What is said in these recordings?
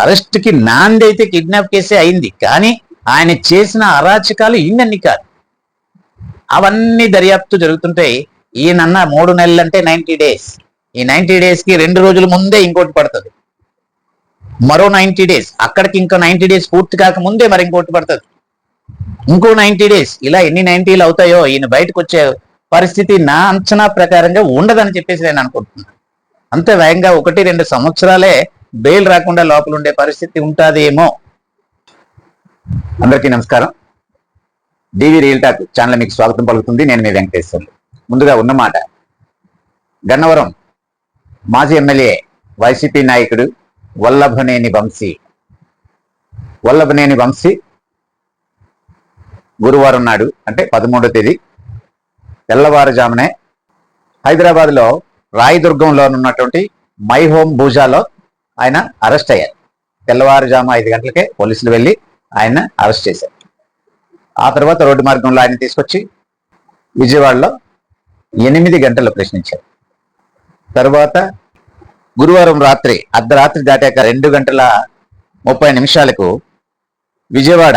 అరెస్ట్కి నాంది అయితే కిడ్నాప్ కేసే అయింది. కానీ ఆయన చేసిన అరాచకాలు ఇన్నన్ని కాదు. అవన్నీ దర్యాప్తు జరుగుతుంటాయి ఈయనన్న మూడు నెలలు అంటే నైన్టీ డేస్. ఈ నైన్టీ డేస్కి రెండు రోజుల ముందే ఇంకోటి పడుతుంది. మరో నైన్టీ డేస్. అక్కడికి ఇంకో నైన్టీ డేస్ పూర్తి కాక ముందే మరి ఇంకోటి పడుతుంది. ఇంకో నైన్టీ డేస్. ఇలా ఎన్ని నైన్టీలు అవుతాయో ఈయన బయటకు వచ్చే పరిస్థితి నా అంచనా ప్రకారంగా ఉండదని చెప్పేసి నేను అనుకుంటున్నాను అంతే వేగంగా ఒకటి రెండు సంవత్సరాలే బెయిల్ రాకుండా లోపల ఉండే పరిస్థితి ఉంటుందేమో. అందరికీ నమస్కారం. డివి రియల్ టాక్ ఛానల్ మీకు స్వాగతం పలుకుతుంది. నేను మీ వెంకటేశ్వర్లు. ముందుగా ఉన్నమాట గన్నవరం మాజీ ఎమ్మెల్యే వైసీపీ నాయకుడు వల్లభనేని వంశీ. వల్లభనేని వంశీ గురువారం నాడు అంటే పదమూడో తేదీ తెల్లవారుజామునే హైదరాబాద్లో రాయదుర్గంలో ఉన్నటువంటి మై హోమ్ భూజాలో ఆయన అరెస్ట్ అయ్యారు. తెల్లవారుజాము ఐదు గంటలకే పోలీసులు వెళ్ళి ఆయన అరెస్ట్ చేశారు. ఆ తర్వాత రోడ్డు మార్గంలో ఆయన తీసుకొచ్చి విజయవాడలో ఎనిమిది గంటలు ప్రశ్నించారు. తర్వాత గురువారం రాత్రి అర్ధరాత్రి దాటాక రెండు గంటల ముప్పై నిమిషాలకు విజయవాడ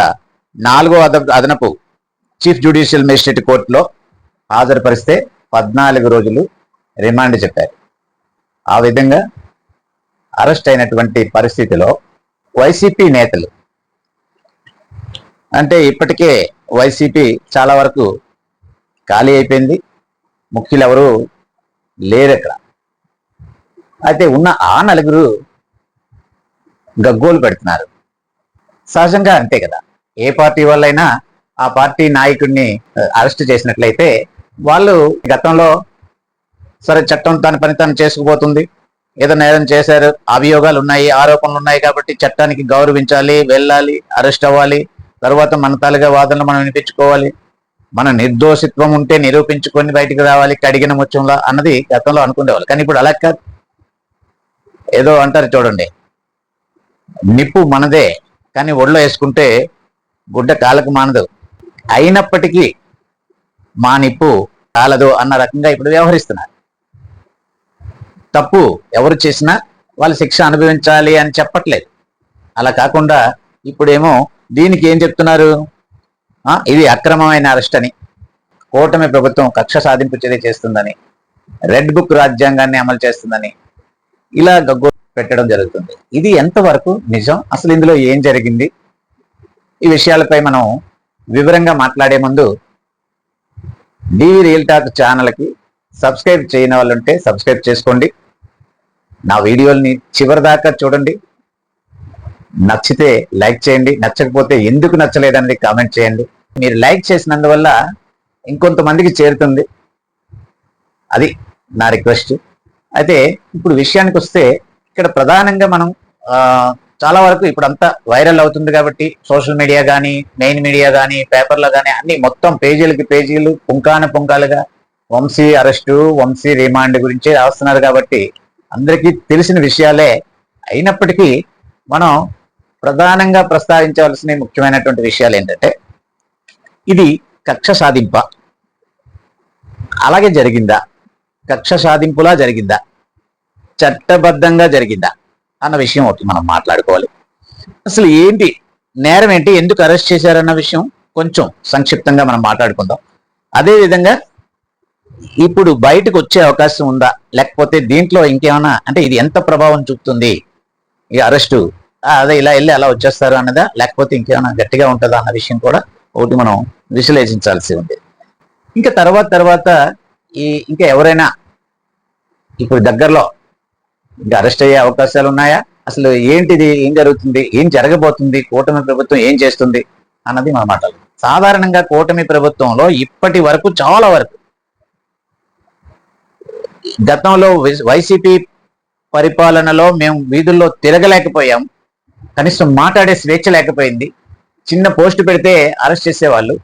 నాలుగో అద అదనపు చీఫ్ జ్యుడిషియల్ మేజిస్ట్రేట్ కోర్టులో హాజరుపరిస్తే పద్నాలుగు రోజులు రిమాండ్ చెప్పారు. ఆ విధంగా అరెస్ట్ అయినటువంటి పరిస్థితిలో వైసీపీ నేతలు అంటే ఇప్పటికే వైసీపీ చాలా వరకు ఖాళీ అయిపోయింది. ముఖ్యులు ఎవరు లేరు అక్కడ అయితే ఉన్న ఆ నలుగురు గగ్గోలు పెడుతున్నారు. సహజంగా అంతే కదా. ఏ పార్టీ వాళ్ళైనా ఆ పార్టీ నాయకుడిని అరెస్ట్ చేసినట్లయితే వాళ్ళు గతంలో సరే చట్టం తన పని తను చేసుకుపోతుంది. ఏదో నేరం చేశారు అభియోగాలు ఉన్నాయి ఆరోపణలు ఉన్నాయి కాబట్టి చట్టానికి గౌరవించాలి వెళ్ళాలి అరెస్ట్ అవ్వాలి. తర్వాత మన తాలుగా వాదనలు మనం వినిపించుకోవాలి. మన నిర్దోషిత్వం ఉంటే నిరూపించుకొని బయటికి రావాలి కడిగిన ముత్యంలో అన్నది గతంలో అనుకునేవాళ్ళు. కానీ ఇప్పుడు అలా కాదు. ఏదో అంటారు చూడండి. నిప్పు మనదే కానీ ఒళ్ళో వేసుకుంటే గుడ్డ కాలకు మానదు. అయినప్పటికీ మా నిప్పు కాలదు అన్న రకంగా ఇప్పుడు వ్యవహరిస్తున్నారు. తప్పు ఎవరు చేసినా వాళ్ళు శిక్ష అనుభవించాలి అని చెప్పట్లేదు. అలా కాకుండా ఇప్పుడేమో దీనికి ఏం చెప్తున్నారు? ఇది అక్రమమైన అరెస్ట్ అని. కూటమి ప్రభుత్వం కక్ష సాధింపు చర్య చేస్తుందని రెడ్ బుక్ రాజ్యాంగాన్ని అమలు చేస్తుందని ఇలా గగ్గో పెట్టడం జరుగుతుంది. ఇది ఎంతవరకు నిజం? అసలు ఇందులో ఏం జరిగింది? ఈ విషయాలపై మనం వివరంగా మాట్లాడే ముందు డివి రియల్ టాక్ ఛానల్కి సబ్స్క్రైబ్ చేయని వాళ్ళు ఉంటే సబ్స్క్రైబ్ చేసుకోండి. నా వీడియోల్ని చివరి దాకా చూడండి. నచ్చితే లైక్ చేయండి. నచ్చకపోతే ఎందుకు నచ్చలేదనేది కామెంట్ చేయండి. మీరు లైక్ చేసినందువల్ల ఇంకొంతమందికి చేరుతుంది. అది నా రిక్వెస్ట్. అయితే ఇప్పుడు విషయానికి వస్తే ఇక్కడ ప్రధానంగా మనం చాలా వరకు ఇప్పుడు అంతా వైరల్ అవుతుంది కాబట్టి సోషల్ మీడియా కానీ మెయిన్ మీడియా కానీ పేపర్లో కానీ అన్ని మొత్తం పేజీలకి పేజీలు పుంకాన పుంకాలుగా వంశీ అరెస్టు వంశీ రిమాండ్ గురించి రాస్తున్నారు కాబట్టి అందరికీ తెలిసిన విషయాలే అయినప్పటికీ మనం ప్రధానంగా ప్రస్తావించవలసిన ముఖ్యమైనటువంటి విషయాలు ఏంటంటే ఇది కక్ష సాధింప. అలాగే జరిగిందా? కక్ష సాధింపులా జరిగిందా? చట్టబద్ధంగా జరిగిందా? అన్న విషయం ఒకటి మనం మాట్లాడుకోవాలి. అసలు ఏంటి నేరం ఏంటి ఎందుకు అరెస్ట్ చేశారన్న విషయం కొంచెం సంక్షిప్తంగా మనం మాట్లాడుకుందాం. అదే విధంగా ఇప్పుడు బయటకు వచ్చే అవకాశం ఉందా? లేకపోతే దీంట్లో ఇంకేమైనా అంటే ఇది ఎంత ప్రభావం చూపుతుంది? ఈ అరెస్టు అదే ఇలా వెళ్ళి అలా వచ్చేస్తారు అన్నదా? లేకపోతే ఇంకేమైనా గట్టిగా ఉంటుందా అన్న విషయం కూడా ఒకటి మనం విశ్లేషించాల్సి ఉంది. ఇంకా తర్వాత తర్వాత ఈ ఇంకా ఎవరైనా ఇప్పుడు దగ్గరలో ఇంకా అరెస్ట్ అయ్యే అవకాశాలు ఉన్నాయా? అసలు ఏంటిది ఏం జరుగుతుంది ఏం జరగబోతుంది కూటమి ప్రభుత్వం ఏం చేస్తుంది అన్నది మన మాటలు. సాధారణంగా కూటమి ప్రభుత్వంలో ఇప్పటి వరకు చాలా వరకు గతంలో వై- వైసీపీ పరిపాలనలో మేము వీధుల్లో తిరగలేకపోయాం. కనీసం మాట్లాడే స్వేచ్ఛ లేకపోయింది. చిన్న పోస్ట్ పెడితే అరెస్ట్ చేసేవాళ్ళు.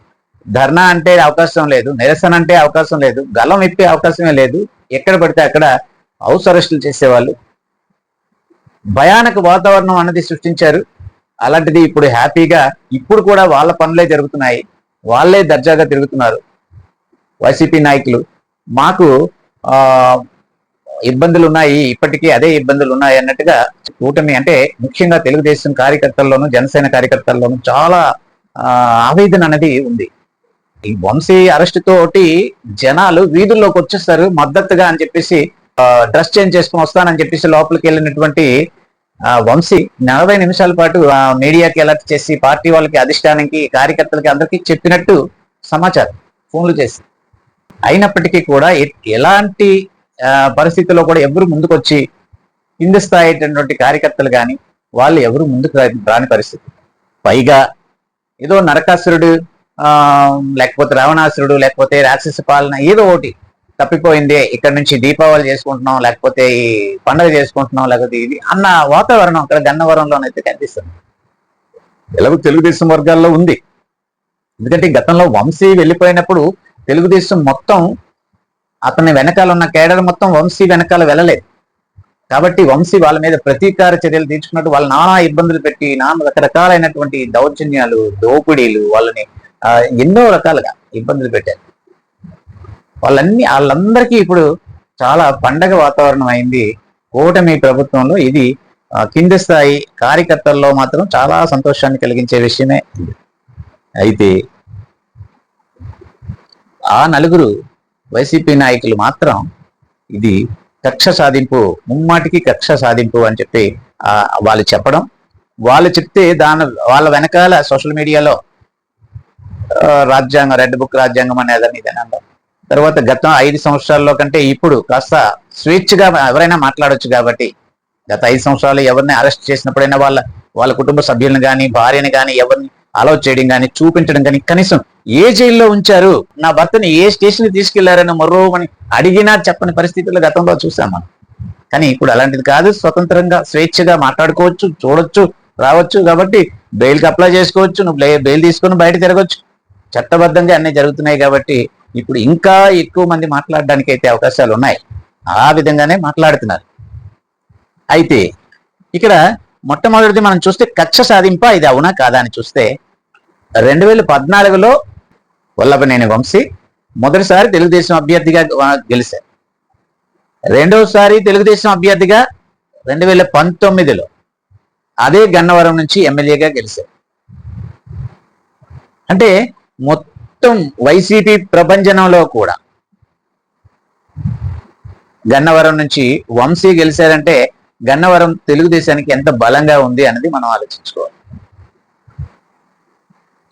ధర్నా అంటే అవకాశం లేదు. నిరసన అంటే అవకాశం లేదు. గలం ఇప్పే అవకాశమే లేదు. ఎక్కడ పడితే అక్కడ హౌస్ అరెస్టులు చేసేవాళ్ళు. భయానక వాతావరణం అన్నది సృష్టించారు. అలాంటిది ఇప్పుడు హ్యాపీగా ఇప్పుడు కూడా వాళ్ళ పనులే జరుగుతున్నాయి. వాళ్ళే దర్జాగా తిరుగుతున్నారు. వైసీపీ నాయకులు. మాకు ఇబ్బందులు ఉన్నాయి ఇప్పటికీ అదే ఇబ్బందులు ఉన్నాయి అన్నట్టుగా కూటమి అంటే ముఖ్యంగా తెలుగుదేశం కార్యకర్తల్లోనూ జనసేన కార్యకర్తల్లోనూ చాలా ఆవేదన అనేది ఉంది. ఈ వంశీ అరెస్ట్ తోటి జనాలు వీధుల్లోకి వచ్చేస్తారు మద్దతుగా అని చెప్పేసి డ్రెస్ చేంజ్ చేసుకుని వస్తానని చెప్పేసి లోపలికి వెళ్ళినటువంటి ఆ, వంశీ నలభై నిమిషాల పాటు మీడియాకి అలర్ట్ చేసి పార్టీ వాళ్ళకి అధిష్టానానికి కార్యకర్తలకి అందరికీ చెప్పినట్టు సమాచారం ఫోన్లు చేసి. అయినప్పటికీ కూడా ఎలాంటి ఆ, పరిస్థితుల్లో కూడా ఎవరు ముందుకొచ్చి కింది స్థాయి అయినటువంటి కార్యకర్తలు కానీ వాళ్ళు ఎవరు ముందుకు రాని పరిస్థితి. పైగా ఏదో నరకాసురుడు ఆ లేకపోతే రావణాసురుడు లేకపోతే రాక్షస పాలన ఏదో ఒకటి తప్పిపోయింది. ఇక్కడ నుంచి దీపావళి చేసుకుంటున్నాం లేకపోతే ఈ పండుగ చేసుకుంటున్నాం లేకపోతే ఇది అన్న వాతావరణం అక్కడ గన్నవరంలోనైతే కనిపిస్తుంది. ఎలాగో తెలుగుదేశం వర్గాల్లో ఉంది. ఎందుకంటే గతంలో వంశీ వెళ్ళిపోయినప్పుడు తెలుగుదేశం మొత్తం అతని వెనకాల ఉన్న కేడర్ మొత్తం వంశీ వెనకాల వెళ్ళలేదు. కాబట్టి వంశీ వాళ్ళ మీద ప్రతీకార చర్యలు తీర్చుకున్నట్టు వాళ్ళ నానా ఇబ్బందులు పెట్టి నానా రకరకాలైనటువంటి దౌర్జన్యాలు దోపిడీలు వాళ్ళని ఎన్నో రకాలుగా ఇబ్బందులు పెట్టారు. వాళ్ళన్ని వాళ్ళందరికీ ఇప్పుడు చాలా పండగ వాతావరణం అయింది. కూటమి ప్రభుత్వంలో ఇది కింది స్థాయి కార్యకర్తల్లో మాత్రం చాలా సంతోషాన్ని కలిగించే విషయమే. అయితే ఆ నలుగురు వైసీపీ నాయకులు మాత్రం ఇది కక్ష సాధింపు ముమ్మాటికి కక్ష సాధింపు అని చెప్పి వాళ్ళు చెప్పడం. వాళ్ళు చెప్తే దాని వాళ్ళ వెనకాల సోషల్ మీడియాలో రాజ్యాంగం రెడ్ బుక్ రాజ్యాంగం అనేదని ఇదని అన్నారు తర్వాత గత ఐదు సంవత్సరాల్లో కంటే ఇప్పుడు కాస్త స్వేచ్ఛగా ఎవరైనా మాట్లాడొచ్చు కాబట్టి గత ఐదు సంవత్సరాలు ఎవరిని అరెస్ట్ చేసినప్పుడైనా వాళ్ళ వాళ్ళ కుటుంబ సభ్యులను కానీ భార్యని కానీ ఎవరిని అలౌ చేయడం కానీ చూపించడం కానీ కనీసం ఏ జైల్లో ఉంచారు? నా భర్తని ఏ స్టేషన్కి తీసుకెళ్ళారని మరో అని అడిగినా చెప్పని పరిస్థితులు గతంలో చూసాం మనం. కానీ ఇప్పుడు అలాంటిది కాదు. స్వతంత్రంగా స్వేచ్ఛగా మాట్లాడుకోవచ్చు చూడొచ్చు రావచ్చు కాబట్టి బెయిల్కి అప్లై చేసుకోవచ్చు నువ్వు బెయిల్- బెయిల్ తీసుకొని బయట తిరగచ్చు. చట్టబద్ధంగా అన్ని జరుగుతున్నాయి కాబట్టి ఇప్పుడు ఇంకా ఎక్కువ మంది మాట్లాడడానికి అయితే అవకాశాలు ఉన్నాయి. ఆ విధంగానే మాట్లాడుతున్నారు. అయితే ఇక్కడ మొట్టమొదటిది మనం చూస్తే కక్ష సాధింప ఇది అవునా కాదా అని చూస్తే రెండు వేల పద్నాలుగులో వల్లభనేని వంశీ మొదటిసారి తెలుగుదేశం అభ్యర్థిగా గెలిచారు రెండవసారి తెలుగుదేశం అభ్యర్థిగా రెండు వేల పంతొమ్మిదిలో అదే గన్నవరం నుంచి ఎమ్మెల్యేగా గెలిచారు అంటే మొత్తం వైసీపీ ప్రపంచంలో కూడా గన్నవరం నుంచి వంశీ గెలిచారంటే గన్నవరం తెలుగుదేశానికి ఎంత బలంగా ఉంది అనేది మనం ఆలోచించుకోవాలి.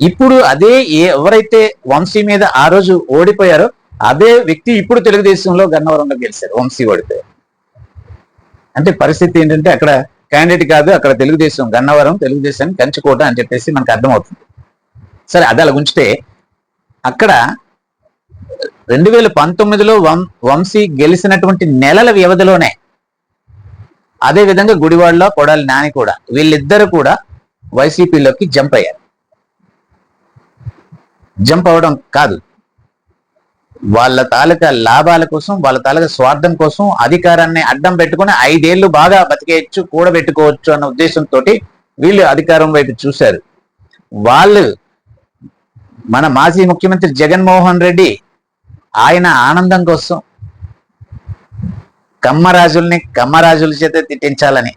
ఇప్పుడు అదే ఏ ఎవరైతే వంశీ మీద ఆ రోజు ఓడిపోయారో అదే వ్యక్తి ఇప్పుడు తెలుగుదేశంలో గన్నవరంలో గెలిచారు వంశీ ఓడిపోయారు. అంటే పరిస్థితి ఏంటంటే అక్కడ క్యాండిడేట్ కాదు అక్కడ తెలుగుదేశం గన్నవరం తెలుగుదేశం కంచుకోట అని చెప్పేసి మనకు అర్థమవుతుంది. సరే అది అలా ఉంచితే అక్కడ రెండు వేల పంతొమ్మిదిలో వం వంశీ గెలిచినటువంటి నెలల వ్యవధిలోనే అదే విధంగా గుడివాడలో కొడాలి నాని కూడా వీళ్ళిద్దరు కూడా వైసీపీలోకి జంప్ అయ్యారు. జంప్ అవ్వడం కాదు. వాళ్ళ తాలూకా లాభాల కోసం వాళ్ళ తాలూకా స్వార్థం కోసం అధికారాన్ని అడ్డం పెట్టుకుని ఐదేళ్ళు బాగా బతికేయచ్చు కూడబెట్టుకోవచ్చు అన్న ఉద్దేశంతో వీళ్ళు అధికారం వైపు చూశారు. వాళ్ళు మన మాజీ ముఖ్యమంత్రి జగన్మోహన్ రెడ్డి ఆయన ఆనందం కోసం కమ్మరాజుల్ని కమ్మరాజుల చేత తిట్టించాలని.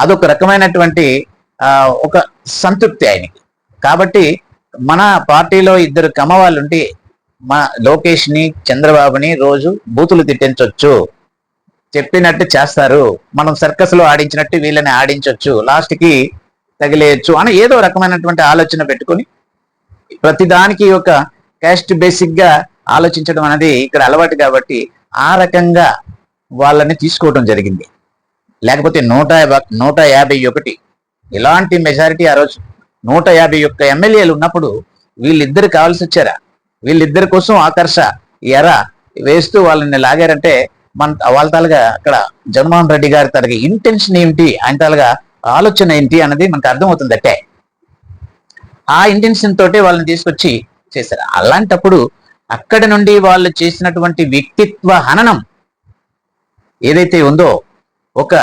అదొక రకమైనటువంటి ఆ, ఒక సంతృప్తి ఆయనకి. కాబట్టి మన పార్టీలో ఇద్దరు కమ్మ ఉంటే మన లోకేష్ని చంద్రబాబుని రోజు బూతులు తిట్టించవచ్చు చెప్పినట్టు చేస్తారు. మనం సర్కస్లో ఆడించినట్టు వీళ్ళని ఆడించవచ్చు లాస్ట్కి తగిలేయచ్చు అని ఏదో రకమైనటువంటి ఆలోచన పెట్టుకొని ప్రతిదానికి ఒక క్యాస్ట్ బేసిక్గా ఆలోచించడం అనేది ఇక్కడ అలవాటు కాబట్టి ఆ రకంగా వాళ్ళని తీసుకోవడం జరిగింది. లేకపోతే నూట యాభై నూట యాభై ఒకటి. ఇలాంటి మెజారిటీ ఆ రోజు నూట యాభై ఒక్క ఎమ్మెల్యేలు ఉన్నప్పుడు వీళ్ళిద్దరు కావాల్సి వచ్చారా? వీళ్ళిద్దరి కోసం ఆకర్ష ఎర వేస్తూ వాళ్ళని లాగారంటే మన వాళ్ళ తాలుగా అక్కడ జగన్మోహన్ రెడ్డి గారి తరగ ఇంటెన్షన్ ఏమిటి? ఆయన తాలుగా ఆలోచన ఏంటి అన్నది మనకు అర్థమవుతుంది అంటే ఆ ఇంటెన్షన్ తోటే వాళ్ళని తీసుకొచ్చి చేశారు. అలాంటప్పుడు అక్కడి నుండి వాళ్ళు చేసినటువంటి వ్యక్తిత్వ హననం ఏదైతే ఉందో ఒక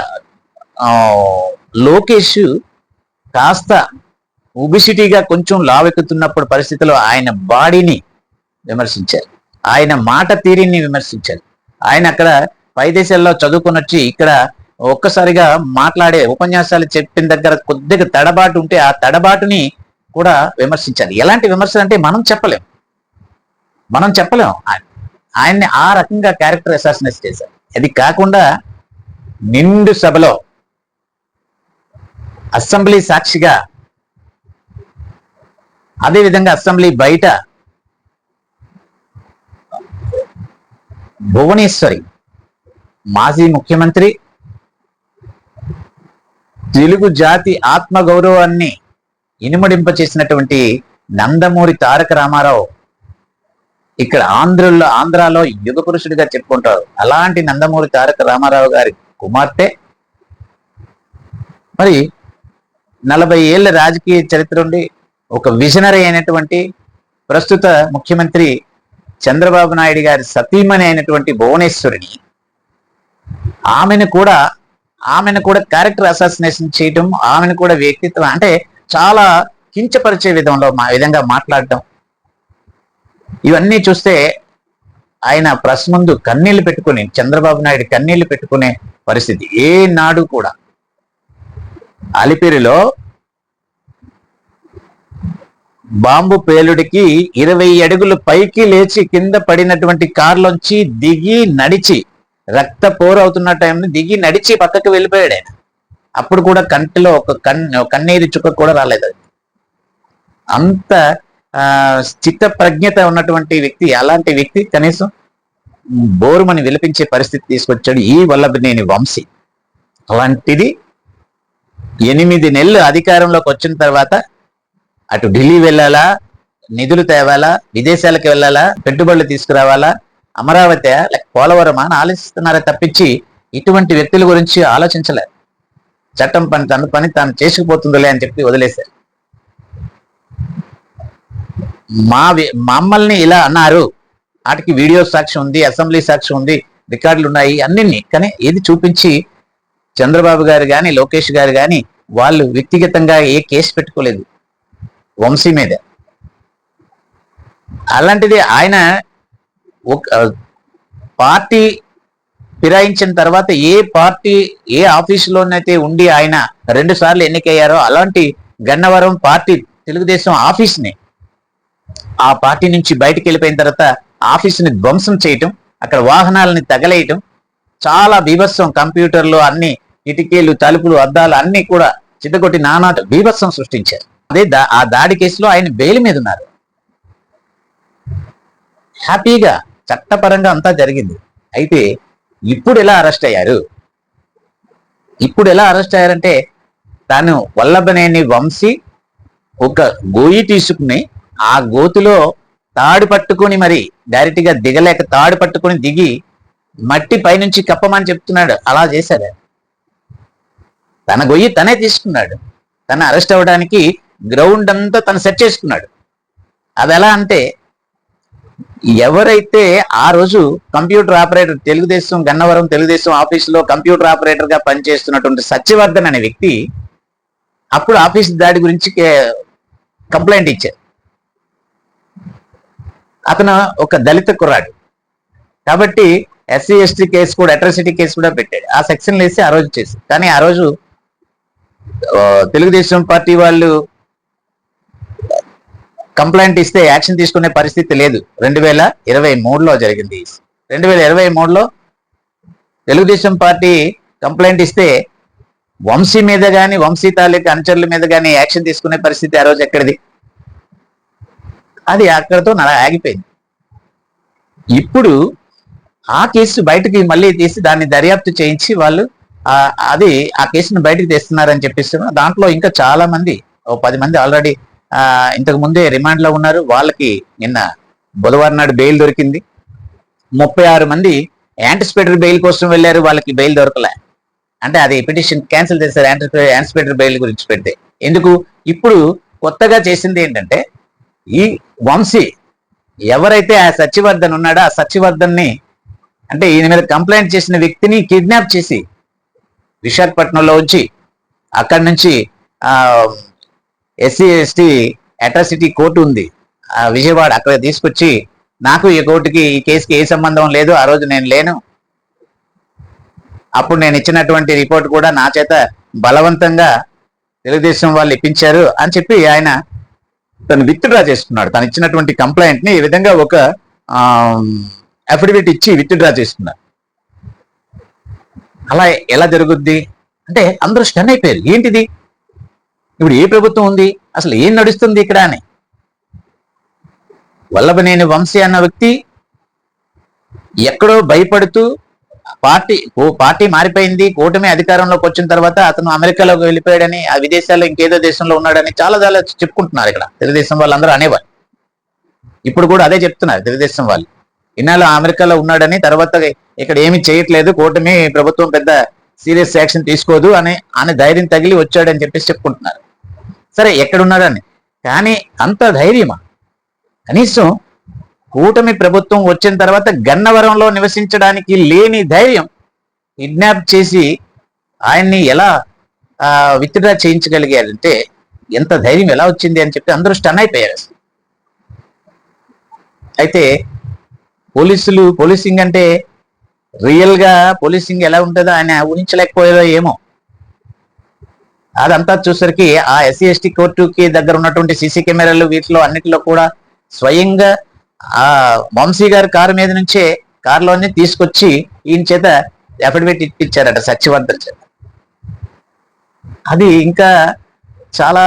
లోకేష్ కాస్త ఒబిసిటీగా కొంచెం లావెక్కుతున్నప్పుడు పరిస్థితిలో ఆయన బాడీని విమర్శించారు. ఆయన మాట తీరిని విమర్శించారు. ఆయన అక్కడ పై దేశాల్లో చదువుకొని వచ్చి ఇక్కడ ఒక్కసారిగా మాట్లాడే ఉపన్యాసాలు చెప్పిన దగ్గర కొద్దిగా తడబాటు ఉంటే ఆ తడబాటుని కూడా విమర్శించాలి ఎలాంటి విమర్శలు అంటే మనం చెప్పలేం. మనం చెప్పలేం. ఆయన్ని ఆ రకంగా క్యారెక్టర్ అసాసినేట్ చేశారు. అది కాకుండా నిండు సభలో అసెంబ్లీ సాక్షిగా అదేవిధంగా అసెంబ్లీ బయట భువనేశ్వరి మాజీ ముఖ్యమంత్రి తెలుగు జాతి ఆత్మ గౌరవాన్ని ఇనుమడింప చేసినటువంటి నందమూరి తారక రామారావు ఇక్కడ ఆంధ్రలో ఆంధ్రాలో యుగ పురుషుడిగా చెప్పుకుంటారు. అలాంటి నందమూరి తారక రామారావు గారి కుమార్తె. మరి నలభై ఏళ్ళ రాజకీయ చరిత్ర ఉండి ఒక విజనరీ అయినటువంటి ప్రస్తుత ముఖ్యమంత్రి చంద్రబాబు నాయుడు గారి సతీమణి అయినటువంటి భువనేశ్వరిని ఆమెను కూడా ఆమెను కూడా క్యారెక్టర్ అసాసినేషన్ చేయటం ఆమెను కూడా వ్యక్తిత్వం అంటే చాలా కించపరిచే విధంలో మా విధంగా మాట్లాడటం. ఇవన్నీ చూస్తే ఆయన ప్రెస్ ముందు కన్నీళ్ళు పెట్టుకుని చంద్రబాబు నాయుడు కన్నీళ్ళు పెట్టుకునే పరిస్థితి. ఏ నాడు కూడా అలిపిరిలో బాంబు పేలుడికి ఇరవై అడుగులు పైకి లేచి కింద పడినటువంటి కారులోంచి దిగి నడిచి రక్త పోరవుతున్న టైంని దిగి నడిచి పక్కకు వెళ్ళిపోయాడు ఆయన. అప్పుడు కూడా కంటిలో ఒక కన్ కన్నీరు చుక్క కూడా రాలేదు అంత ఆ, చిత్త ప్రజ్ఞత ఉన్నటువంటి వ్యక్తి అలాంటి వ్యక్తి కనీసం బోరుమని విలపించే పరిస్థితి తీసుకొచ్చాడు ఈ వల్లభనేని వంశీ. అలాంటిది ఎనిమిది నెలలు అధికారంలోకి వచ్చిన తర్వాత అటు ఢిల్లీ వెళ్ళాలా? నిధులు తేవాలా? విదేశాలకు వెళ్ళాలా? పెట్టుబడులు తీసుకురావాలా? అమరావతి లేక పోలవరమా అని ఆలోచిస్తున్నారే తప్పించి ఇటువంటి వ్యక్తుల గురించి ఆలోచించలేదు చట్టం పని తన పని తాను చేసుకుపోతుందిలే అని చెప్పి వదిలేశారు. మా మమ్మల్ని ఇలా అన్నారు. వాటికి వీడియో సాక్షి ఉంది అసెంబ్లీ సాక్షి ఉంది రికార్డులు ఉన్నాయి అన్ని కానీ ఏది చూపించి చంద్రబాబు గారు కానీ లోకేష్ గారు కానీ వాళ్ళు వ్యక్తిగతంగా ఏ కేసు పెట్టుకోలేదు. వంశీ మీద. అలాంటిది ఆయన ఒక పార్టీ ఫిరాయించిన తర్వాత ఏ పార్టీ ఏ ఆఫీసులోనైతే ఉండి ఆయన రెండు సార్లు ఎన్నికయ్యారో అలాంటి గన్నవరం పార్టీ తెలుగుదేశం ఆఫీస్ని ఆ పార్టీ నుంచి బయటికి వెళ్ళిపోయిన తర్వాత ఆఫీస్ని ధ్వంసం చేయటం అక్కడ వాహనాలని తగలేయటం చాలా బీభత్సం కంప్యూటర్లు అన్ని కిటికీలు తలుపులు అద్దాలు అన్ని కూడా చిత్తగొట్టి నానాట బీభత్సం సృష్టించారు. అదే ఆ దాడి కేసులో ఆయన బెయిల్ మీద ఉన్నారు. హ్యాపీగా చట్టపరంగా అంతా జరిగింది. అయితే ఇప్పుడు ఎలా అరెస్ట్ అయ్యారు? ఇప్పుడు ఎలా అరెస్ట్ అయ్యారంటే తాను వల్లభనేని వంశీ ఒక గోయి తీసుకుని ఆ గోతులో తాడు పట్టుకొని మరి డైరెక్ట్గా దిగలేక తాడు పట్టుకొని దిగి మట్టి పైనుంచి కప్పమని చెప్తున్నాడు. అలా చేశాడు తన గొయ్యి తనే తీసుకున్నాడు. తన అరెస్ట్ అవ్వడానికి గ్రౌండ్ అంతా తను సెట్ చేసుకున్నాడు. అది ఎలా అంటే ఎవరైతే ఆ రోజు కంప్యూటర్ ఆపరేటర్ తెలుగుదేశం గన్నవరం తెలుగుదేశం ఆఫీసులో కంప్యూటర్ ఆపరేటర్గా పనిచేస్తున్నటువంటి సత్యవర్ధన్ అనే వ్యక్తి అప్పుడు ఆఫీస్ దాడి గురించి కంప్లైంట్ ఇచ్చారు. అతను ఒక దళిత కుర్రాడు. కాబట్టి ఎస్సీ ఎస్టీ కేసు కూడా అట్రాసిటీ కేసు కూడా పెట్టాడు. ఆ సెక్షన్లు వేసి ఆ రోజు చేసి కానీ ఆ రోజు తెలుగుదేశం పార్టీ వాళ్ళు కంప్లైంట్ ఇస్తే యాక్షన్ తీసుకునే పరిస్థితి లేదు. రెండు వేల ఇరవై మూడులో జరిగింది. రెండు వేల ఇరవై మూడులో తెలుగుదేశం పార్టీ కంప్లైంట్ ఇస్తే వంశీ మీద కానీ వంశీ తాలూకు అనుచరుల మీద కానీ యాక్షన్ తీసుకునే పరిస్థితి ఆ రోజు ఎక్కడిది? అది అక్కడతో అలా ఆగిపోయింది. ఇప్పుడు ఆ కేసు బయటకి మళ్ళీ తీసి దాన్ని దర్యాప్తు చేయించి వాళ్ళు అది ఆ కేసును బయటకు తెస్తున్నారని చెప్పిస్తున్నారు దాంట్లో ఇంకా చాలా మంది ఓ పది మంది ఆల్రెడీ ఇంతకు ముందే రిమాండ్లో ఉన్నారు. వాళ్ళకి నిన్న బుధవారం నాడు బెయిల్ దొరికింది. ముప్పై ఆరు మంది యాంటిసిపేటరీ బెయిల్ కోసం వెళ్ళారు. వాళ్ళకి బెయిల్ దొరకలే. అంటే అది పిటిషన్ క్యాన్సిల్ చేశారు. యాంటిసిపేటరీ బెయిల్ గురించి పెడితే. ఎందుకు? ఇప్పుడు కొత్తగా చేసింది ఏంటంటే ఈ వంశీ ఎవరైతే ఆ సత్యవర్ధన్ ఉన్నాడో ఆ సత్యవర్ధన్ని అంటే ఈయన మీద కంప్లైంట్ చేసిన వ్యక్తిని కిడ్నాప్ చేసి విశాఖపట్నంలో ఉంచి అక్కడి నుంచి ఆ ఎస్సీ ఎస్టీ అట్రాసిటీ కోర్టు ఉంది. ఆ విజయవాడ అక్కడ తీసుకొచ్చి నాకు ఈ కోర్టుకి ఈ కేసుకి ఏ సంబంధం లేదు ఆ రోజు నేను లేను. అప్పుడు నేను ఇచ్చినటువంటి రిపోర్ట్ కూడా నా చేత బలవంతంగా తెలుగుదేశం వాళ్ళు ఇప్పించారు అని చెప్పి ఆయన తను విత్డ్రా చేసుకున్నాడు తను ఇచ్చినటువంటి కంప్లైంట్ని ఈ విధంగా ఒక అఫిడవిట్ ఇచ్చి విత్డ్రా చేసుకున్నాడు అలా ఎలా జరుగుద్ది? అంటే అందరూ స్టన్ అయిపోయారు. ఏంటిది? ఇప్పుడు ఏ ప్రభుత్వం ఉంది? అసలు ఏం నడుస్తుంది ఇక్కడ అని? వల్లభనేని వంశీ అన్న వ్యక్తి ఎక్కడో భయపడుతూ పార్టీ ఓ పార్టీ మారిపోయింది కూటమి అధికారంలోకి వచ్చిన తర్వాత అతను అమెరికాలోకి వెళ్ళిపోయాడని ఆ విదేశాల్లో ఇంకేదో దేశంలో ఉన్నాడని చాలా చాలా చెప్పుకుంటున్నారు ఇక్కడ. తెలుగుదేశం వాళ్ళందరూ అనేవారు ఇప్పుడు కూడా అదే చెప్తున్నారు తెలుగుదేశం వాళ్ళు. ఇన్నాళ్ళు అమెరికాలో ఉన్నాడని తర్వాత ఇక్కడ ఏమి చేయట్లేదు కూటమి ప్రభుత్వం పెద్ద సీరియస్ యాక్షన్ తీసుకోదు అని అని ధైర్యం తగిలి వచ్చాడని చెప్పేసి చెప్పుకుంటున్నారు. సరే ఎక్కడున్నాడని. కానీ అంత ధైర్యమా? కనీసం కూటమి ప్రభుత్వం వచ్చిన తర్వాత గన్నవరంలో నివసించడానికి లేని ధైర్యం కిడ్నాప్ చేసి ఆయన్ని ఎలా విత్డ్రా చేయించగలిగారంటే ఎంత ధైర్యం ఎలా వచ్చింది అని చెప్పి అందరూ స్టన్ అయిపోయారు అసలు. అయితే పోలీసులు పోలీసింగ్ అంటే రియల్గా పోలీసింగ్ ఎలా ఉంటుందో ఆయన ఊహించలేకపోయారో ఏమో. అదంతా చూసరికి ఆ ఎస్సీ ఎస్టీ కోర్టుకి దగ్గర ఉన్నటువంటి సీసీ కెమెరాలు వీటిలో అన్నిటిలో కూడా స్వయంగా ఆ వంశీ గారి కారు మీద నుంచే కారులోనే తీసుకొచ్చి ఈయన చేత అఫిడవిట్ ఇప్పించారట సత్యవర్ధన్ చేత. అది ఇంకా చాలా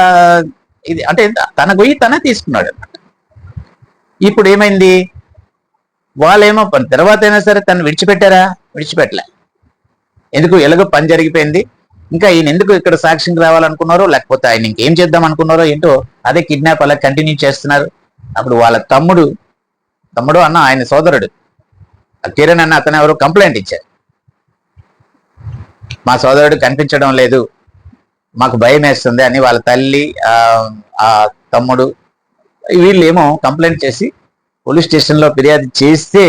ఇది అంటే తన గొయ్యి తనే తీసుకున్నాడు ఇప్పుడు ఏమైంది? వాళ్ళేమో పని తర్వాత అయినా సరే తను విడిచిపెట్టారా? విడిచిపెట్టలే. ఎందుకు? ఎలాగో పని జరిగిపోయింది. ఇంకా ఈయన ఎందుకు ఇక్కడ సాక్ష్యం రావాలనుకున్నారో లేకపోతే ఆయన ఇంకేం చేద్దాం అనుకున్నారో ఏంటో అదే కిడ్నాప్ అలా కంటిన్యూ చేస్తున్నారు. అప్పుడు వాళ్ళ తమ్ముడు తమ్ముడు అన్న ఆయన సోదరుడు. ఆ కిరణ్ అన్న అతను ఎవరు కంప్లైంట్ ఇచ్చారు. మా సోదరుడు కనిపించడం లేదు మాకు భయం వేస్తుంది అని వాళ్ళ తల్లి ఆ తమ్ముడు వీళ్ళు ఏమో కంప్లైంట్ చేసి పోలీస్ స్టేషన్లో ఫిర్యాదు చేస్తే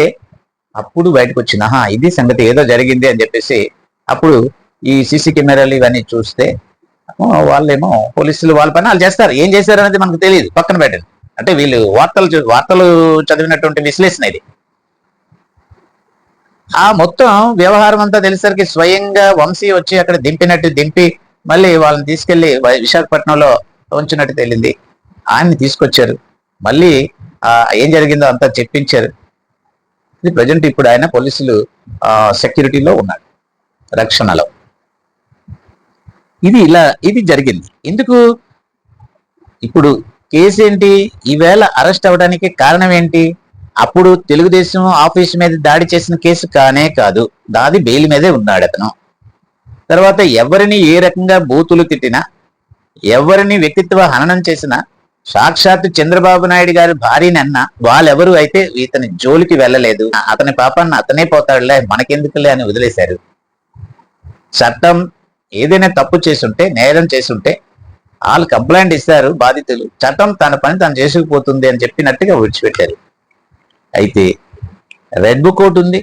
అప్పుడు బయటకు వచ్చిన ఇది సంగతి ఏదో జరిగింది అని చెప్పేసి అప్పుడు ఈ సీసీ కెమెరాలు ఇవన్నీ చూస్తే వాళ్ళేమో పోలీసులు వాళ్ళ పని వాళ్ళు చేస్తారు. ఏం చేశారు అనేది మనకు తెలియదు పక్కన పెట్టండి అంటే వీళ్ళు వార్తలు చూ- వార్తలు చదివినటువంటి విశ్లేషణ ఇది. ఆ మొత్తం వ్యవహారం అంతా తెలిసరికి స్వయంగా వంశీ వచ్చి అక్కడ దింపినట్టు దింపి మళ్ళీ వాళ్ళని తీసుకెళ్ళి విశాఖపట్నంలో ఉంచినట్టు తెలిసింది ఆయన్ని తీసుకొచ్చారు. మళ్ళీ ఏం జరిగిందో అంతా చెప్పించారు. ఇది ప్రజెంట్ ఇప్పుడు ఆయన పోలీసులు సెక్యూరిటీలో ఉన్నారు రక్షణలో. ఇది ఇలా ఇది జరిగింది. ఎందుకు? ఇప్పుడు కేసు ఏంటి? ఈవేళ అరెస్ట్ అవ్వడానికి కారణం ఏంటి? అప్పుడు తెలుగుదేశం ఆఫీస్ మీద దాడి చేసిన కేసు కానే కాదు. దాది బెయిల్ మీదే ఉన్నాడు అతను. తర్వాత ఎవరిని ఏ రకంగా బూతులు తిట్టినా ఎవరిని వ్యక్తిత్వ హననం చేసినా సాక్షాత్ చంద్రబాబు నాయుడు గారి భార్యని అన్న వాళ్ళెవరు అయితే ఇతని జోలికి వెళ్ళలేదు అతని పాపాన్ని అతనే పోతాడులే మనకెందుకులే అని వదిలేశారు. చట్టం ఏదైనా తప్పు చేసుంటే నేరం చేసుంటే వాళ్ళు కంప్లైంట్ ఇస్తారు బాధితులు. చట్టం తన పని తను చేసుకుపోతుంది అని చెప్పినట్టుగా విడిచిపెట్టారు. అయితే రెడ్ బుక్ ఒకటి ఉంది.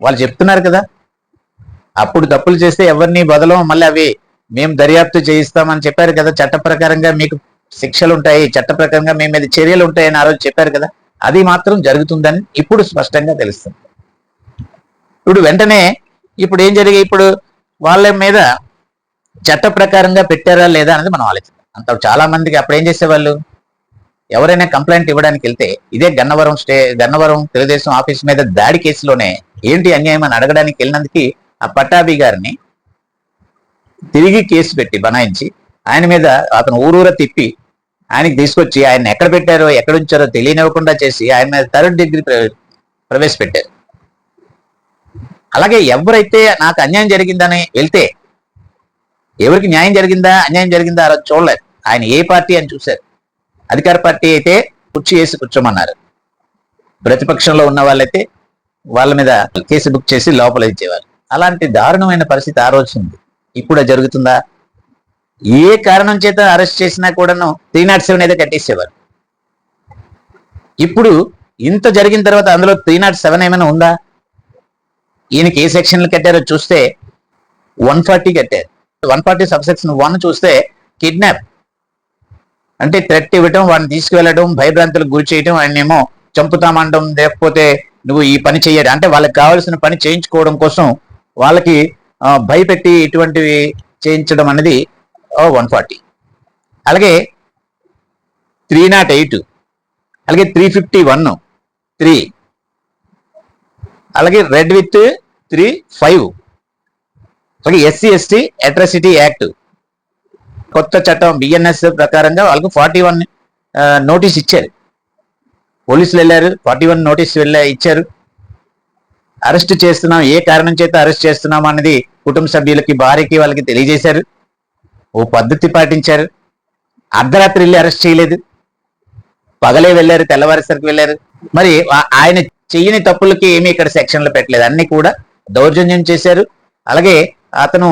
వాళ్ళు చెప్తున్నారు కదా అప్పుడు తప్పులు చేస్తే ఎవరిని బదలం మళ్ళీ అవి మేము దర్యాప్తు చేయిస్తామని చెప్పారు కదా చట్ట ప్రకారంగా మీకు శిక్షలు ఉంటాయి చట్ట ప్రకారంగా మీ మీద చర్యలు ఉంటాయని ఆ రోజు చెప్పారు కదా అది మాత్రం జరుగుతుందని ఇప్పుడు స్పష్టంగా తెలుస్తుంది. ఇప్పుడు వెంటనే ఇప్పుడు ఏం జరిగి ఇప్పుడు వాళ్ళ మీద చట్ట ప్రకారంగా పెట్టారా లేదా అనేది మనం ఆలోచిద్దాం. అంత చాలా మందికి అప్పుడు ఏం చేసేవాళ్ళు? ఎవరైనా కంప్లైంట్ ఇవ్వడానికి వెళ్తే ఇదే గన్నవరం స్టే గన్నవరం తెలుగుదేశం ఆఫీస్ మీద దాడి కేసులోనే ఏంటి అన్యాయం అని అడగడానికి వెళ్ళినందుకు ఆ పట్టాభి గారిని తిరిగి కేసు పెట్టి బనాయించి ఆయన మీద అతను ఊరూర తిప్పి ఆయనకి తీసుకొచ్చి ఆయన ఎక్కడ పెట్టారో ఎక్కడ ఉంచారో తెలియనివ్వకుండా చేసి ఆయన మీద థర్డ్ డిగ్రీ ప్రవేశపెట్టారు. అలాగే ఎవరైతే నాకు అన్యాయం జరిగిందని వెళ్తే ఎవరికి న్యాయం జరిగిందా అన్యాయం జరిగిందా అలా చూడలేదు. ఆయన ఏ పార్టీ అని చూశారు. అధికార పార్టీ అయితే కుర్చీ వేసి కూర్చోమన్నారు. ప్రతిపక్షంలో ఉన్న వాళ్ళైతే వాళ్ళ మీద కేసు బుక్ చేసి లోపల ఇచ్చేవారు. అలాంటి దారుణమైన పరిస్థితి ఆ రోజుంది ఇప్పుడు జరుగుతుందా? ఏ కారణం చేత అరెస్ట్ చేసినా కూడాను త్రీ నాట్ సెవెన్ అయితే కట్టేసేవారు. ఇప్పుడు ఇంత జరిగిన తర్వాత అందులో త్రీ నాట్ సెవెన్ ఏమైనా ఉందా? ఈయనకి ఏ సెక్షన్లు కట్టారో చూస్తే వన్ ఫార్టీ కట్టారు. వన్ ఫార్టీ సబ్సెక్షన్ వన్ చూస్తే కిడ్నాప్. అంటే థ్రెట్ ఇవ్వటం వాడిని తీసుకువెళ్ళడం భయభ్రాంతులకు గురి చేయడం ఆయనేమో చంపుతామండం లేకపోతే నువ్వు ఈ పని చేయడం అంటే వాళ్ళకి కావాల్సిన పని చేయించుకోవడం కోసం వాళ్ళకి భయపెట్టి ఇటువంటివి చేయించడం అనేది వన్ ఫార్టీ. అలాగే త్రీ నాట్ ఎయిట్. అలాగే త్రీ ఫిఫ్టీ వన్. త్రీ. అలాగే రెడ్ విత్ త్రీ ఫైవ్. అలాగే ఎస్సీ ఎస్టీ అట్రాసిటీ యాక్ట్. కొత్త చట్టం బిఎన్ఎస్ ప్రకారంగా వాళ్ళకు ఫార్టీ వన్ నోటీస్ ఇచ్చారు. పోలీసులు వెళ్ళారు ఫార్టీ వన్ నోటీస్ వెళ్ళా ఇచ్చారు. అరెస్ట్ చేస్తున్నాం ఏ కారణం చేత అరెస్ట్ చేస్తున్నాం అనేది కుటుంబ సభ్యులకి భార్యకి వాళ్ళకి తెలియజేశారు. ఓ పద్ధతి పాటించారు. అర్ధరాత్రి వెళ్ళి అరెస్ట్ చేయలేదు. పగలే వెళ్ళారు తెల్లవారేసరికి వెళ్ళారు. మరి ఆయన చెయ్యని తప్పులకి ఏమీ ఇక్కడ సెక్షన్లు పెట్టలేదు. అన్ని కూడా దౌర్జన్యం చేశారు. అలాగే అతను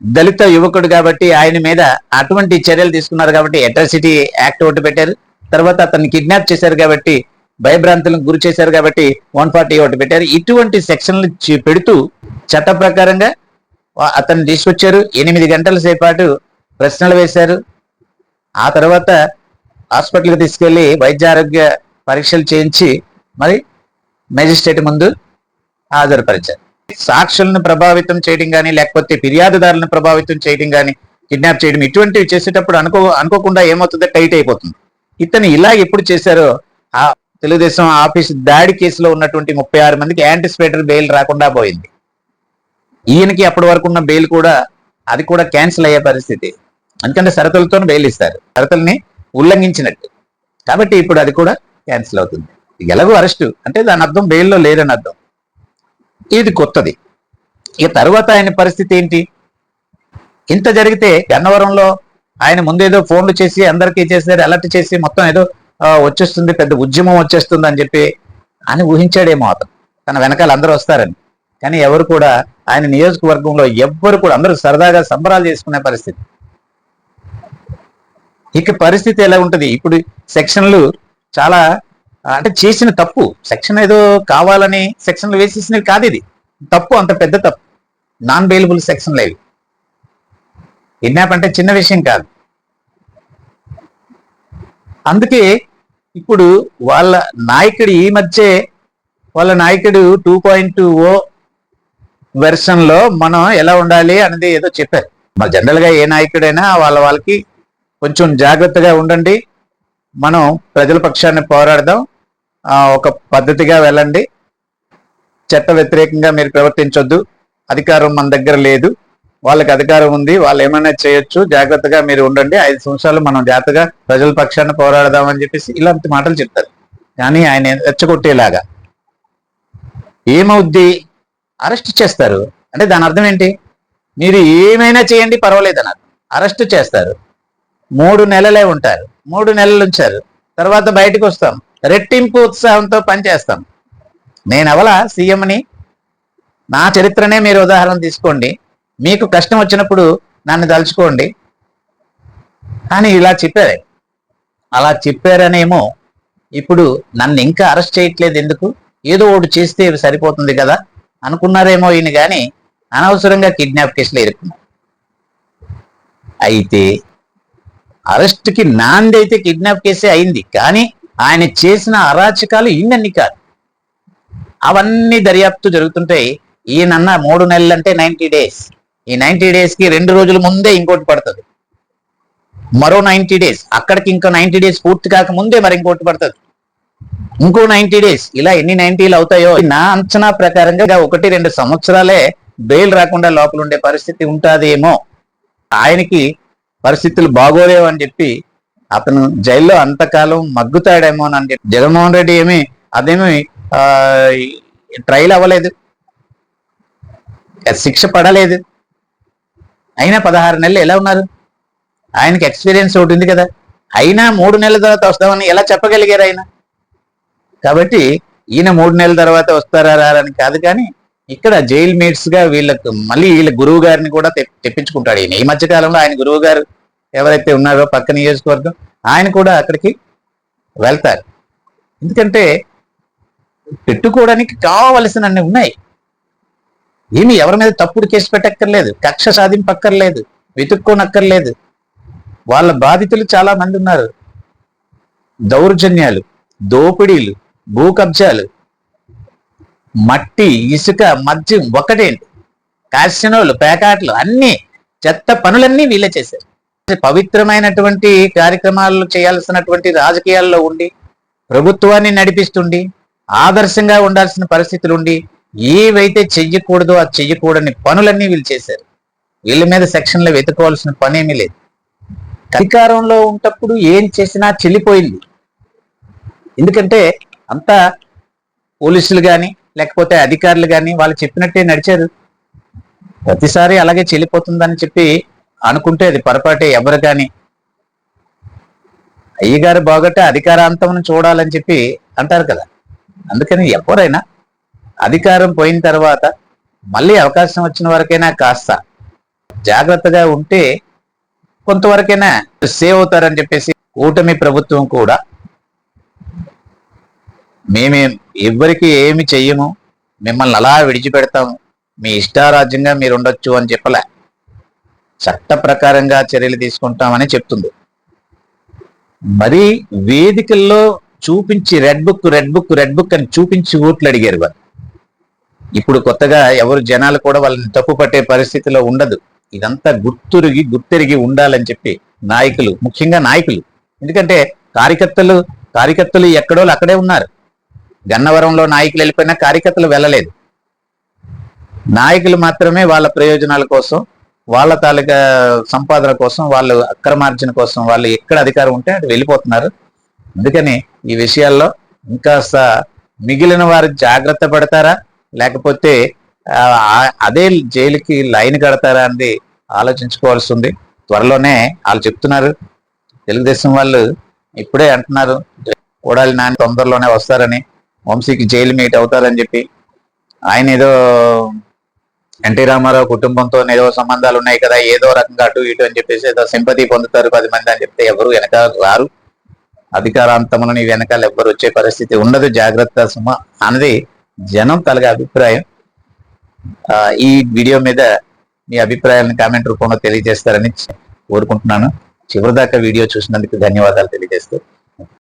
దళిత యువకుడు కాబట్టి ఆయన మీద అటువంటి చర్యలు తీసుకున్నారు కాబట్టి అట్రాసిటీ యాక్ట్ ఒకటి పెట్టారు. తర్వాత అతన్ని కిడ్నాప్ చేశారు కాబట్టి భయభ్రాంతులకు గురి చేశారు కాబట్టి వన్ ఫార్టీ ఒకటి పెట్టారు. ఇటువంటి సెక్షన్లు పెడుతూ చట్ట ప్రకారంగా అతన్ని తీసుకొచ్చారు. ఎనిమిది గంటల సేపాటు ప్రశ్నలు వేశారు. ఆ తర్వాత హాస్పిటల్కి తీసుకెళ్ళి వైద్య ఆరోగ్య పరీక్షలు చేయించి మరి మెజిస్ట్రేట్ ముందు హాజరుపరిచారు. సాక్షులను ప్రభావితం చేయడం కానీ లేకపోతే ఫిర్యాదుదారులను ప్రభావితం చేయడం కానీ కిడ్నాప్ చేయడం ఇటువంటివి చేసేటప్పుడు అనుకో అనుకోకుండా ఏమవుతుందో టైట్ అయిపోతుంది. ఇతను ఇలా ఎప్పుడు చేశారో ఆ తెలుగుదేశం ఆఫీస్ దాడి కేసులో ఉన్నటువంటి ముప్పై ఆరు మందికి యాంటిసిపేటర్ బెయిల్ రాకుండా పోయింది. ఈయనకి అప్పటి వరకు ఉన్న బెయిల్ కూడా అది కూడా క్యాన్సిల్ అయ్యే పరిస్థితి. ఎందుకంటే షరతులతో బెయిల్ ఇస్తారు. షరతుల్ని ఉల్లంఘించినట్టు. కాబట్టి ఇప్పుడు అది కూడా క్యాన్సిల్ అవుతుంది. ఎలాగో అరెస్టు. అంటే దాని అర్థం బెయిల్లో లేదని అర్థం. ఇది కొత్తది. ఇక తర్వాత ఆయన పరిస్థితి ఏంటి? ఇంత జరిగితే గన్నవరంలో ఆయన ముందేదో ఫోన్లు చేసి అందరికీ చేసేది అలర్ట్ చేసి మొత్తం ఏదో వచ్చేస్తుంది పెద్ద ఉద్యమం వచ్చేస్తుంది అని చెప్పి అని ఊహించాడేమో అతను. తన వెనకాల అందరూ వస్తారని. కానీ ఎవరు కూడా ఆయన నియోజకవర్గంలో ఎవ్వరు కూడా అందరూ సరదాగా సంబరాలు చేసుకునే పరిస్థితి. ఇక పరిస్థితి ఎలా ఉంటుంది? ఇప్పుడు సెక్షన్లు చాలా అంటే చేసిన తప్పు. సెక్షన్ ఏదో కావాలని సెక్షన్లు వేసేసినవి కాదు ఇది. తప్పు అంత పెద్ద తప్పు. నాన్ బెయిలబుల్ సెక్షన్లు ఇవి కిడ్నాప్ అంటే చిన్న విషయం కాదు. అందుకే ఇప్పుడు వాళ్ళ నాయకుడు ఈ మధ్య వాళ్ళ నాయకుడు టూ పాయింట్ ఓ వెర్షన్లో మనం ఎలా ఉండాలి అనేది ఏదో చెప్పారు. మరి జనరల్గా ఏ నాయకుడైనా వాళ్ళ వాళ్ళకి కొంచెం జాగ్రత్తగా ఉండండి. మనం ప్రజల పక్షాన్ని పోరాడదాం. ఒక పద్ధతిగా వెళ్ళండి. చట్ట వ్యతిరేకంగా మీరు ప్రవర్తించొద్దు. అధికారం మన దగ్గర లేదు. వాళ్ళకి అధికారం ఉంది. వాళ్ళు ఏమైనా చేయొచ్చు. జాగ్రత్తగా మీరు ఉండండి. ఐదు సంవత్సరాలు మనం జాగ్రత్తగా ప్రజల పక్షాన్ని పోరాడదామని చెప్పేసి ఇలాంటి మాటలు చెప్తారు. కానీ ఆయన రెచ్చగొట్టేలాగా. ఏమవుద్ది? అరెస్ట్ చేస్తారు. అంటే దాని అర్థం ఏంటి? మీరు ఏమైనా చేయండి పర్వాలేదు అన్నారు. అరెస్ట్ చేస్తారు. మూడు నెలలే ఉంటారు. మూడు నెలలు ఉంచారు. తర్వాత బయటకు వస్తాం. రెట్టింపు ఉత్సాహంతో పనిచేస్తాం. నేను అవలా సీఎంని? నా చరిత్రనే మీరు ఉదాహరణ తీసుకోండి. మీకు కష్టం వచ్చినప్పుడు నన్ను తలుచుకోండి. కానీ ఇలా చెప్పారు. అలా చెప్పారనేమో ఇప్పుడు నన్ను ఇంకా అరెస్ట్ చేయట్లేదు ఎందుకు? ఏదో ఒకటి చేస్తే సరిపోతుంది కదా? అనుకున్నారేమో ఈయన కానీ అనవసరంగా కిడ్నాప్ కేసులు ఇరుక్కున్నారు. అయితే అరెస్ట్కి నాంది అయితే కిడ్నాప్ కేసే అయింది. కానీ ఆయన చేసిన అరాచకాలు ఇన్నన్ని కాదు. అవన్నీ దర్యాప్తు జరుగుతుంటాయి ఈయనన్న మూడు నెలలు అంటే నైన్టీ డేస్. ఈ నైన్టీ డేస్కి రెండు రోజుల ముందే ఇంకోటి పడుతుంది. మరో నైన్టీ డేస్. అక్కడికి ఇంకో నైన్టీ డేస్ పూర్తి కాక ముందే మరి ఇంకోటి పడుతుంది. ఇంకో నైన్టీ డేస్. ఇలా ఎన్ని నైన్టీలు అవుతాయో నా అంచనా ప్రకారంగా ఒకటి రెండు సంవత్సరాలే బెయిల్ రాకుండా లోపల ఉండే పరిస్థితి ఉంటాదేమో. ఆయనకి పరిస్థితులు బాగోలేవు అని చెప్పి అతను జైల్లో అంతకాలం మగ్గుతాడేమో అని చెప్పి జగన్మోహన్ రెడ్డి ఏమి అదేమి ఆ, ట్రయల్ అవ్వలేదు. శిక్ష పడలేదు. అయినా పదహారు నెలలు ఎలా ఉన్నారు? ఆయనకి ఎక్స్పీరియన్స్ ఒకటి ఉంది కదా. అయినా మూడు నెలల తర్వాత వస్తామని ఎలా చెప్పగలిగారు ఆయన? కాబట్టి ఈయన మూడు నెలల తర్వాత వస్తారా రారా అని కాదు కానీ ఇక్కడ జైల్ మేట్స్గా వీళ్ళకు మళ్ళీ వీళ్ళ గురువు గారిని కూడా తెప్పించుకుంటాడు. ఈయన ఈ మధ్య కాలంలో ఆయన గురువు గారు ఎవరైతే ఉన్నారో పక్క నియోజకవర్గం ఆయన కూడా అక్కడికి వెళ్తారు. ఎందుకంటే పెట్టుకోవడానికి కావలసినన్ని ఉన్నాయి. ఏమి ఎవరి మీద తప్పుడు కేసు పెట్టక్కర్లేదు కక్ష సాధింపక్కర్లేదు వెతుక్కోనక్కర్లేదు. వాళ్ళ బాధితులు చాలా మంది ఉన్నారు. దౌర్జన్యాలు దోపిడీలు భూ కబ్జాలు మట్టి ఇసుక మద్యం ఒకటేంటి? కాసినోళ్ళు పేకాట్లు అన్ని చెత్త పనులన్నీ వీళ్ళే చేశారు. పవిత్రమైనటువంటి కార్యక్రమాలు చేయాల్సినటువంటి రాజకీయాల్లో ఉండి ప్రభుత్వాన్ని నడిపిస్తుండి ఆదర్శంగా ఉండాల్సిన పరిస్థితులు ఉండి ఏవైతే చెయ్యకూడదో అది చెయ్యకూడని పనులన్నీ వీళ్ళు చేశారు. వీళ్ళ మీద సెక్షన్లు వెతుకోవాల్సిన పనేమీ లేదు. అధికారంలో ఉంటప్పుడు ఏం చేసినా చెల్లిపోయింది. ఎందుకంటే అంతా పోలీసులు కానీ లేకపోతే అధికారులు కానీ వాళ్ళు చెప్పినట్టే నడిచారు. ప్రతిసారి అలాగే చెల్లిపోతుందని చెప్పి అనుకుంటే అది పొరపాటే ఎవరు కానీ. అయ్యగారు బాగొట్టే అధికారాంతం చూడాలని చెప్పి అంటారు కదా. అందుకని ఎవరైనా అధికారం పోయిన తర్వాత మళ్ళీ అవకాశం వచ్చిన వరకైనా కాస్త జాగ్రత్తగా ఉంటే కొంతవరకైనా సేవ్ అవుతారని చెప్పేసి కూటమి ప్రభుత్వం కూడా మేమే ఎవ్వరికి ఏమి చెయ్యము మిమ్మల్ని అలా విడిచిపెడతాము మీ ఇష్టారాజ్యంగా మీరు ఉండొచ్చు అని చెప్పలే. చట్ట ప్రకారంగా చర్యలు తీసుకుంటామని చెప్తుంది. మరి వేదికల్లో చూపించి red book red book red book అని చూపించి ఓట్లు అడిగారు వాళ్ళు. ఇప్పుడు కొత్తగా ఎవరు జనాలు కూడా వాళ్ళని తప్పు పట్టే పరిస్థితిలో ఉండదు. ఇదంతా గుర్తురిగి గుర్తెరిగి ఉండాలని చెప్పి నాయకులు ముఖ్యంగా నాయకులు. ఎందుకంటే కార్యకర్తలు కార్యకర్తలు ఎక్కడో అక్కడే ఉన్నారు. గన్నవరంలో నాయకులు వెళ్ళిపోయినా కార్యకర్తలు వెళ్ళలేదు. నాయకులు మాత్రమే వాళ్ళ ప్రయోజనాల కోసం వాళ్ళ తాలూకా సంపాదన కోసం వాళ్ళు అక్రమార్జన కోసం వాళ్ళు ఎక్కడ అధికారం ఉంటే అటు వెళ్ళిపోతున్నారు. అందుకని ఈ విషయాల్లో ఇంకా మిగిలిన వారు జాగ్రత్త పడతారా? లేకపోతే అదే జైలుకి లైన్ కడతారా అనేది ఆలోచించుకోవాల్సి ఉంది. త్వరలోనే వాళ్ళు చెప్తున్నారు. తెలుగుదేశం వాళ్ళు ఇప్పుడే అంటున్నారు కోడాలి నాని తొందరలోనే వస్తారని వంశీకి జైలు మీట్ అవుతారని చెప్పి. ఆయన ఏదో ఎన్టీ రామారావు కుటుంబంతో ఏదో సంబంధాలు ఉన్నాయి కదా ఏదో రకంగా అటు ఇటు అని చెప్పేసి ఏదో సింపతి పొందుతారు పది మంది అని చెప్తే ఎవరు వెనక రారు. అధికారాంతములను నీ వెనకాల ఎవ్వరు వచ్చే పరిస్థితి ఉండదు జాగ్రత్త సుమ అన్నది జనం తలగా అభిప్రాయం. ఆ, ఈ వీడియో మీద మీ అభిప్రాయాలను కామెంట్ రూపంలో తెలియజేస్తారని కోరుకుంటున్నాను. చివరిదాకా వీడియో చూసినందుకు ధన్యవాదాలు తెలియజేస్తూ